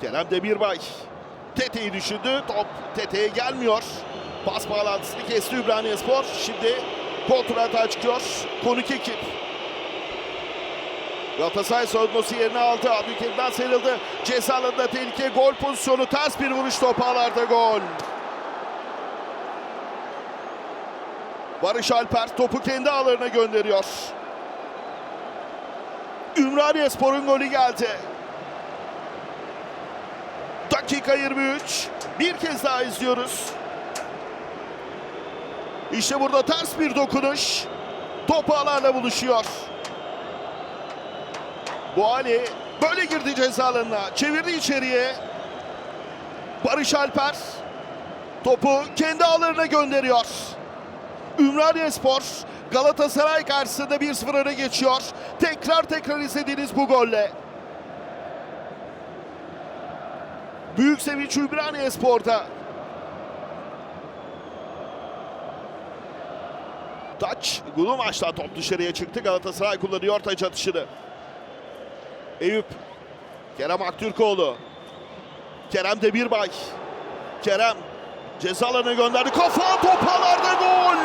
Kerem Demirbay. Tete'yi düşündü. Top Tete'ye gelmiyor. Pas bağlantısını kesti Ümraniye Spor. Şimdi kontra atağa çıkıyor. Konuk ekip. Galatasaray savunması yerini aldı. Abdülkerim'den sıyrıldı. Ceza alanında tehlike. Gol pozisyonu. Ters bir vuruş top ağlarda gol. Barış Alper topu kendi ağlarına gönderiyor. Ümraniye Spor'un golü geldi. Dakika 23. Bir kez daha izliyoruz. İşte burada ters bir dokunuş. Top ağlarla buluşuyor. Bu Ali böyle girdi ceza. Çevirdi içeriye. Barış Alper topu kendi ağlarına gönderiyor. Ümraniye Spor Galatasaray karşısında 1-0 öne geçiyor. Tekrar tekrar izlediğiniz bu golle. Büyük sevinç Ümraniye Spor'da. Taç Gulu maçta top dışarıya çıktı. Galatasaray kullanıyor taç atışını. Eyüp. Kerem Aktürkoğlu. Kerem Demirbay. Kerem ceza alanına gönderdi. Kafa topalarda gol.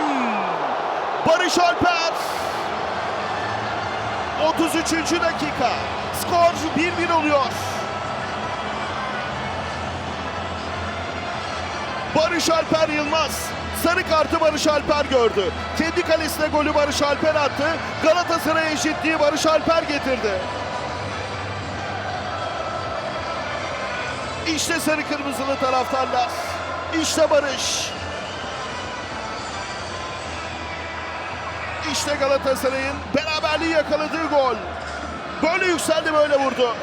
Barış Alper. 33. dakika. Skor 1-1 oluyor. Barış Alper Yılmaz. Sarı kartı Barış Alper gördü. Kendi kalesine golü Barış Alper attı. Galatasaray eşitliği Barış Alper getirdi. İşte sarı kırmızılı taraftarlar. İşte Barış. İşte Galatasaray'ın beraberliği yakaladığı gol. Böyle yükseldi böyle vurdu.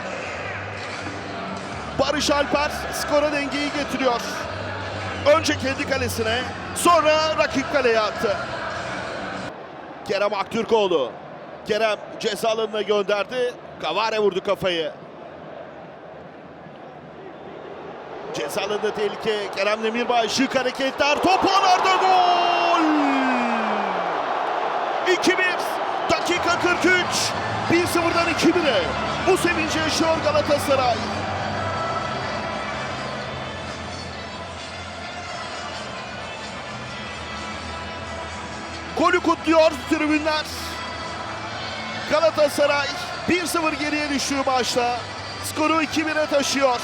Barış Alper skora dengeyi getiriyor. Önce kendi kalesine sonra rakip kaleye attı. Kerem Aktürkoğlu. Kerem ceza gönderdi. Kavare vurdu kafayı. Ceza tehlike. Kerem Demirbay şık hareketler. Top ağlarda gol! 2-1. Dakika 43. 1-0'dan 2-1'e. Bu sevinci yaşıyor Galatasaray. Golü kutluyor tribünler. Galatasaray 1-0 geriye düştüğü maçta skoru 2-1'e taşıyor.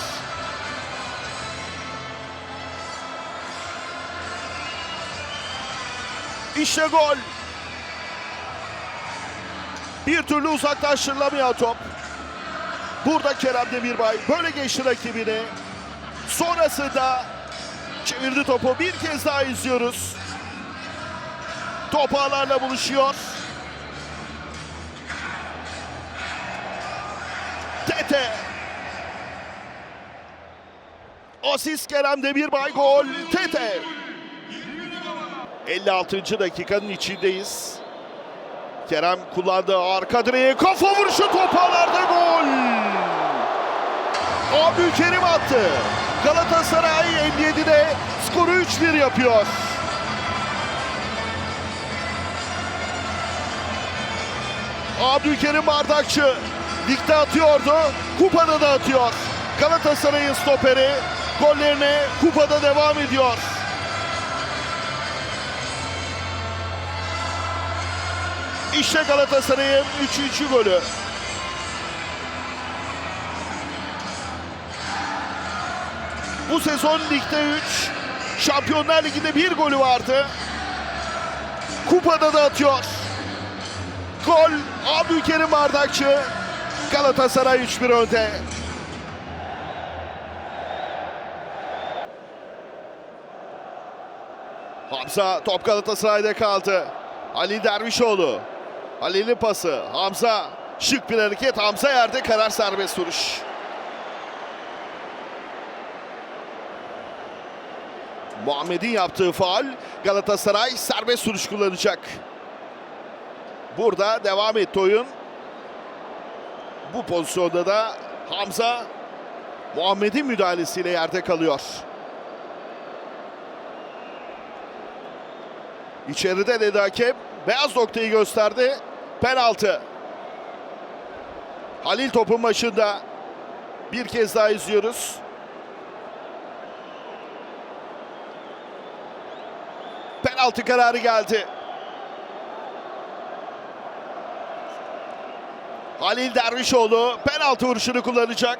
İşte gol. Bir türlü uzaklaştırılamayan top. Burada Kerem Demirbay böyle geçti rakibini. Sonrasında çevirdi topu. Bir kez daha izliyoruz. Top ağlarla buluşuyor. Tete. Asist Kerem Demirbay gol. Tete. 56. dakikanın içindeyiz. Kerem kullandı arka direğe kafa vuruşu top ağlarda gol. Abdülkerim attı. Galatasaray 57'de skoru 3-1 yapıyor. Abdülkerim Bardakçı ligde atıyordu. Kupada da atıyor. Galatasaray'ın stoperi gollerine kupada devam ediyor. İşte Galatasaray'ın 3. golü. Bu sezon ligde 3, Şampiyonlar Ligi'nde bir golü vardı. Kupada da atıyor. Gol Abdülkerim Bardakçı. Galatasaray 3-1 önde. Hamza top Galatasaray'da kaldı. Ali Dervişoğlu. Ali'nin pası. Hamza şık bir hareket. Hamza yerde karar serbest vuruş. Muhammed'in yaptığı faul Galatasaray serbest vuruş kullanacak. Burada devam etti oyun. Bu pozisyonda da Hamza Muhammed'in müdahalesiyle yerde kalıyor. İçeride dedi hakem. Beyaz noktayı gösterdi. Penaltı. Halil topun başında. bir kez daha izliyoruz. Penaltı kararı geldi. Halil Dervişoğlu penaltı vuruşunu kullanacak.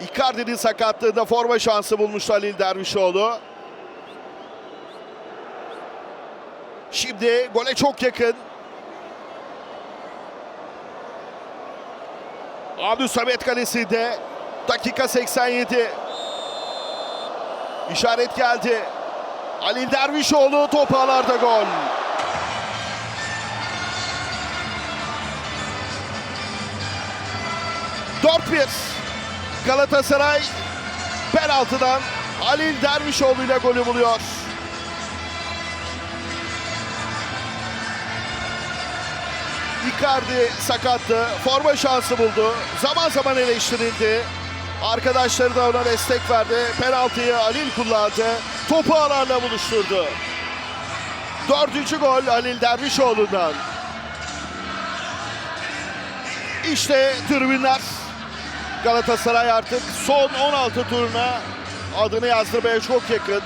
Icardi'nin sakatlığında forma şansı bulmuş Halil Dervişoğlu. Şimdi gole çok yakın. Abdü Samet kalesinde dakika 87. İşaret geldi. Halil Dervişoğlu top ağlarda gol. Dört bir. Galatasaray penaltıdan Halil Dervişoğlu ile golü buluyor. Icardi sakattı. Forma şansı buldu. Zaman zaman eleştirildi. Arkadaşları da ona destek verdi. Penaltıyı Halil kullandı. Topu ağlarla buluşturdu. Dördüncü gol Halil Dervişoğlu'ndan. İşte tribünler. Galatasaray artık son 16 turuna adını yazdırmaya çok yakın.